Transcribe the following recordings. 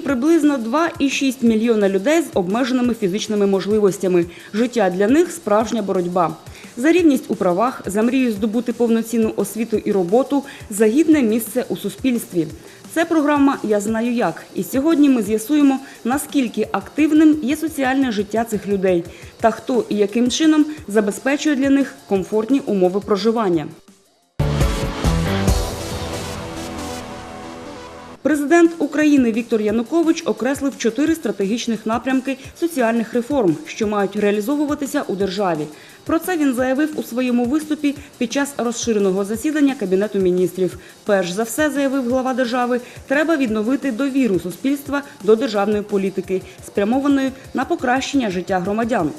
приблизно 2,6 мільйона людей з обмеженими фізичними можливостями. Життя для них справжня боротьба. За рівність у правах, за мрію здобути повноцінну освіту і роботу, за гідне місце у суспільстві. Це програма Я знаю як. І сьогодні ми з'ясуємо, наскільки активним є соціальне життя цих людей та хто і яким чином забезпечує для них комфортні умови проживання. Президент України Віктор Янукович окреслив чотири стратегічних напрямки соціальних реформ, що мають реалізовуватися у державі. Про це він заявив у своєму виступі під час розширеного засідання Кабінету міністрів. Перш за все, заявив глава держави, треба відновити довіру суспільства до державної політики, спрямованої на покращення життя громадян.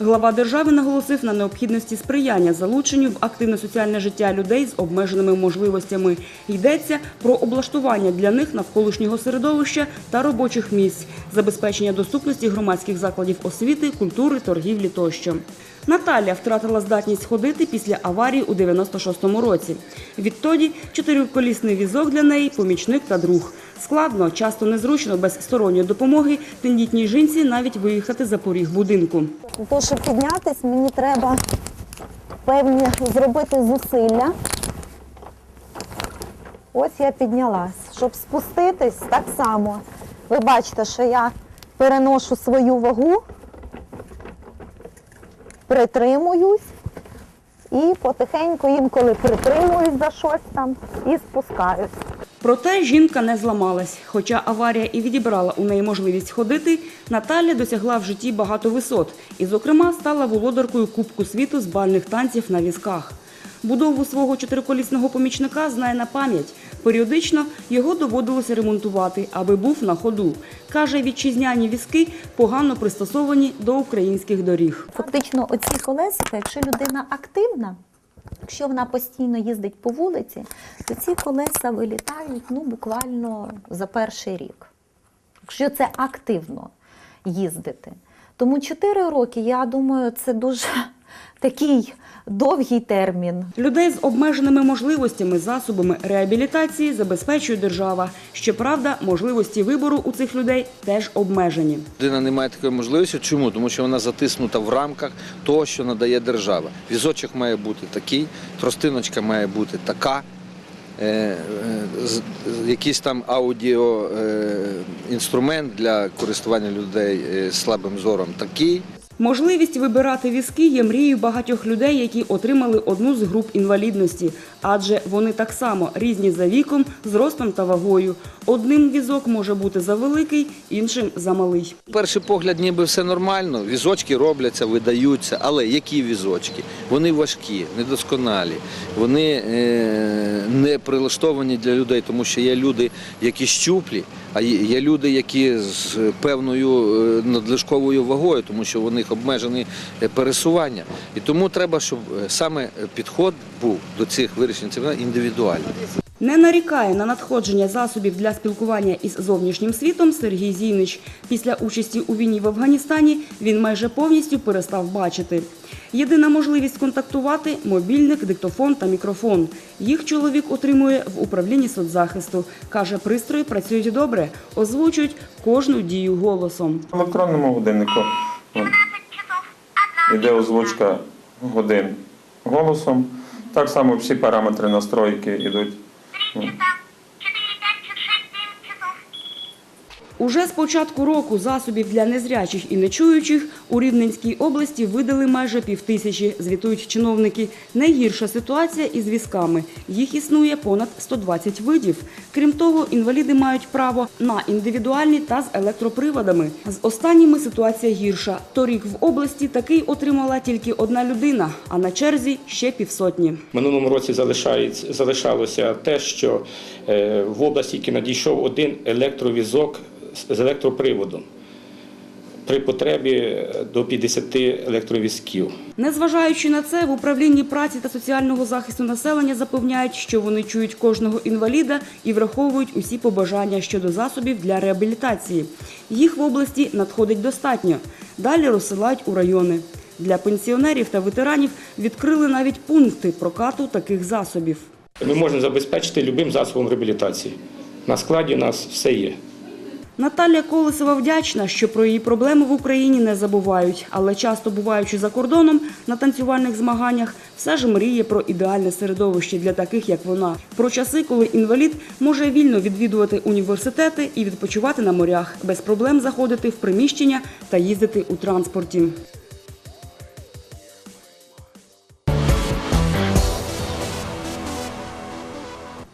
Глава держави наголосив на необхідності сприяння залученню в активне соціальне життя людей з обмеженими можливостями. Йдеться про облаштування для них навколишнього середовища та робочих місць, забезпечення доступності громадських закладів освіти, культури, торгівлі тощо. Наталя втратила здатність ходити після аварії у 96-му році. Відтоді чотириколісний візок для неї помічник та друг. Складно, часто незручно без сторонньої допомоги тендітній жінці навіть виїхати за поріг будинку. Того, щоб піднятись, мені треба певні зробити зусилля. Ось я піднялась. Щоб спуститись, так само. Ви бачите, що я переношу свою вагу, притримуюсь і потихеньку інколи притримуюсь за щось там і спускаюсь. Проте жінка не зламалась. Хоча аварія і відібрала у неї можливість ходити, Наталя досягла в житті багато висот і, зокрема, стала володаркою Кубку світу з бальних танців на візках. Будову свого чотириколісного помічника знає на пам'ять. Періодично його доводилося ремонтувати, аби був на ходу. Каже, вітчизняні візки погано пристосовані до українських доріг. Фактично, оці колесика, якщо людина активна, якщо вона постійно їздить по вулиці, то ці колеса вилітають ну, буквально за перший рік. Якщо це активно їздити. Тому 4 роки, я думаю, це дуже такий довгий термін. Людей з обмеженими можливостями, засобами реабілітації забезпечує держава. Щоправда, можливості вибору у цих людей теж обмежені. Людина не має такої можливості. Чому? Тому що вона затиснута в рамках того, що надає держава. Візочок має бути такий, тростиночка має бути така. е, е, Якийсь там аудіо е, для користування людей з слабим зором такий. Можливість вибирати візки є мрією багатьох людей, які отримали одну з груп інвалідності, адже вони так само різні за віком, зростом та вагою. Одним візок може бути завеликий, іншим замалий. Перший погляд, ніби все нормально. Візочки робляться, видаються. Але які візочки? Вони важкі, недосконалі, вони е, не прилаштовані для людей, тому що є люди, які щуплі, а є люди, які з певною е, надлишковою вагою, тому що у них обмежені е, пересування. І тому треба, щоб е, саме підход був до цих вирішень це індивідуальний. Не нарікає на надходження засобів для спілкування із зовнішнім світом Сергій Зінич. Після участі у війні в Афганістані він майже повністю перестав бачити. Єдина можливість контактувати мобільник, диктофон та мікрофон. Їх чоловік отримує в управлінні соцзахисту. Каже, пристрої працюють добре, озвучують кожну дію голосом. В електронному годиннику іде озвучка годин голосом. Так само всі параметри настройки йдуть. Ну, Уже з початку року засобів для незрячих і нечуючих у Рівненській області видали майже півтисячі, звітують чиновники. Найгірша ситуація із візками. Їх існує понад 120 видів. Крім того, інваліди мають право на індивідуальні та з електроприводами. З останніми ситуація гірша. Торік в області такий отримала тільки одна людина, а на черзі ще півсотні. Минулому році залишалося те, що е, в області тільки надійшов один електровізок з- електроприводом. При потребі е, до 50 електровізків. Незважаючи на це, в управлінні праці та соціального захисту населення запевняють, що вони чують кожного інваліда і враховують усі побажання щодо засобів для реабілітації. Їх в області надходить достатньо. Далі розсилають у райони. Для пенсіонерів та ветеранів відкрили навіть пункти прокату таких засобів. Ми можемо забезпечити любим засобом реабілітації. На складі у нас все є. Наталія Колесова вдячна, що про її проблеми в Україні не забувають, але часто буваючи за кордоном на танцювальних змаганнях, все ж мріє про ідеальне середовище для таких, як вона. Про часи, коли інвалід може вільно відвідувати університети і відпочивати на морях, без проблем заходити в приміщення та їздити у транспорті.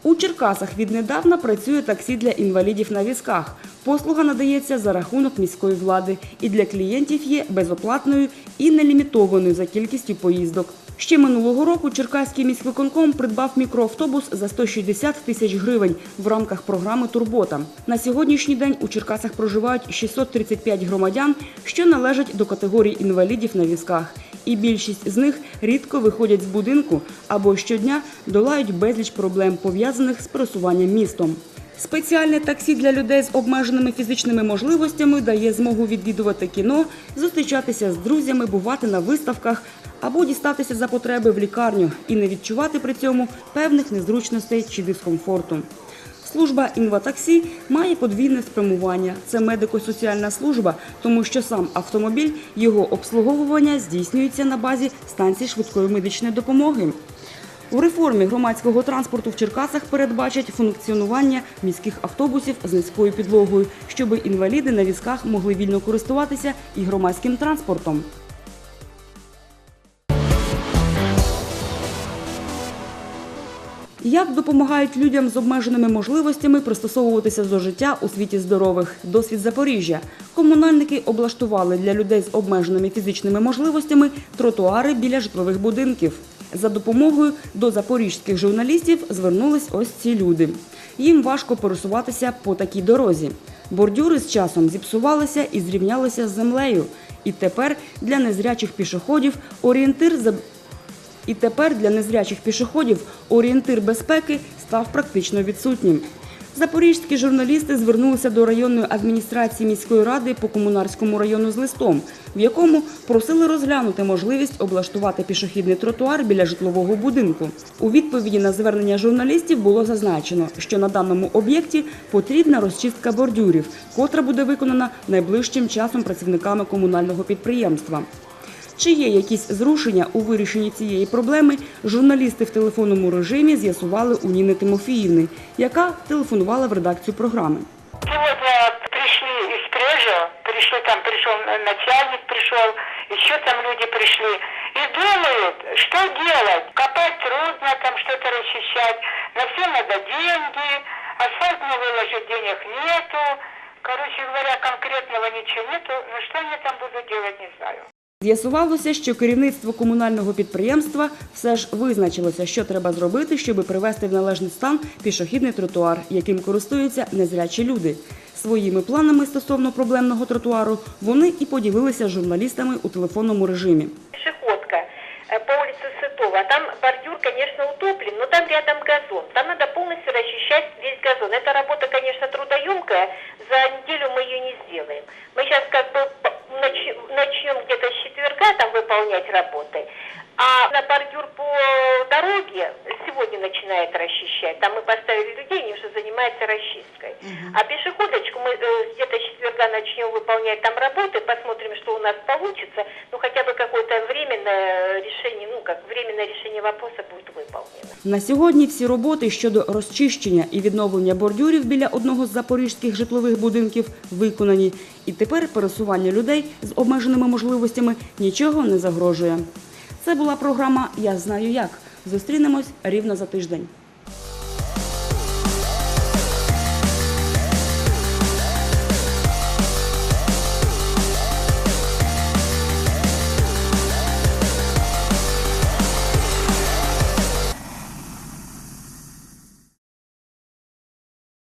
У Черкасах віднедавна працює таксі для інвалідів на візках. Послуга надається за рахунок міської влади і для клієнтів є безоплатною і нелімітованою за кількістю поїздок. Ще минулого року Черкаський міськвиконком придбав мікроавтобус за 160 тисяч гривень в рамках програми Турбота. На сьогоднішній день у Черкасах проживають 635 громадян, що належать до категорії інвалідів на візках. І більшість з них рідко виходять з будинку або щодня долають безліч проблем, пов'язаних з пересуванням містом. Спеціальне таксі для людей з обмеженими фізичними можливостями дає змогу відвідувати кіно, зустрічатися з друзями, бувати на виставках або дістатися за потреби в лікарню і не відчувати при цьому певних незручностей чи дискомфорту. Служба інватаксі має подвійне спрямування. Це медико-соціальна служба, тому що сам автомобіль, його обслуговування здійснюється на базі станції швидкої медичної допомоги. У реформі громадського транспорту в Черкасах передбачать функціонування міських автобусів з низькою підлогою, щоб інваліди на візках могли вільно користуватися і громадським транспортом. Як допомагають людям з обмеженими можливостями пристосовуватися до життя у світі здорових? Досвід Запоріжжя. Комунальники облаштували для людей з обмеженими фізичними можливостями тротуари біля житлових будинків. За допомогою до запорізьких журналістів звернулись ось ці люди. Їм важко пересуватися по такій дорозі. Бордюри з часом зіпсувалися і зрівнялися з землею. І тепер для незрячих пішоходів орієнтир за і тепер для незрячих пішоходів орієнтир безпеки став практично відсутнім. Запорізькі журналісти звернулися до районної адміністрації міської ради по комунарському району з листом, в якому просили розглянути можливість облаштувати пішохідний тротуар біля житлового будинку. У відповіді на звернення журналістів було зазначено, що на даному об'єкті потрібна розчистка бордюрів, котра буде виконана найближчим часом працівниками комунального підприємства. Чи є якісь зрушення у вирішенні цієї проблеми, журналісти в телефонному режимі з'ясували у Ніни Тимофіївни, яка телефонувала в редакцію програми. Сегодня пришли из Прежа, пришли там, пришел начальник, пришел, еще там люди пришли. И думают, что делать. Копать трудно, там что-то расчищать. На все надо деньги, асфальт не выложить, денег нету. Короче говоря, конкретного ничего нету. Но что они там будут делать, не знаю. З'ясувалося, що керівництво комунального підприємства все ж визначилося, що треба зробити, щоб привести в належний стан пішохідний тротуар, яким користуються незрячі люди. Своїми планами стосовно проблемного тротуару вони і поділилися з журналістами у телефонному режимі. пешеходка э, по улице Сытова. Там бордюр, конечно, утоплен, но там рядом газон. Там надо полностью расчищать весь газон. Эта работа, конечно, трудоемкая. За неделю мы ее не сделаем. Мы сейчас как бы выполнять работы. А на бордюр по дороге сегодня начинает расчищать. Там мы поставили людей, они уже занимаются расчисткой. А пешеходочку мы э, где-то четверга начнем выполнять там работы, посмотрим, что у нас получится. Решение, ну, как временное решение вопроса будет выполнено. На сьогодні всі роботи щодо розчищення і відновлення бордюрів біля одного з запорізьких житлових будинків виконані. І тепер пересування людей з обмеженими можливостями нічого не загрожує. Це була програма Я знаю як. Зустрінемось рівно за тиждень.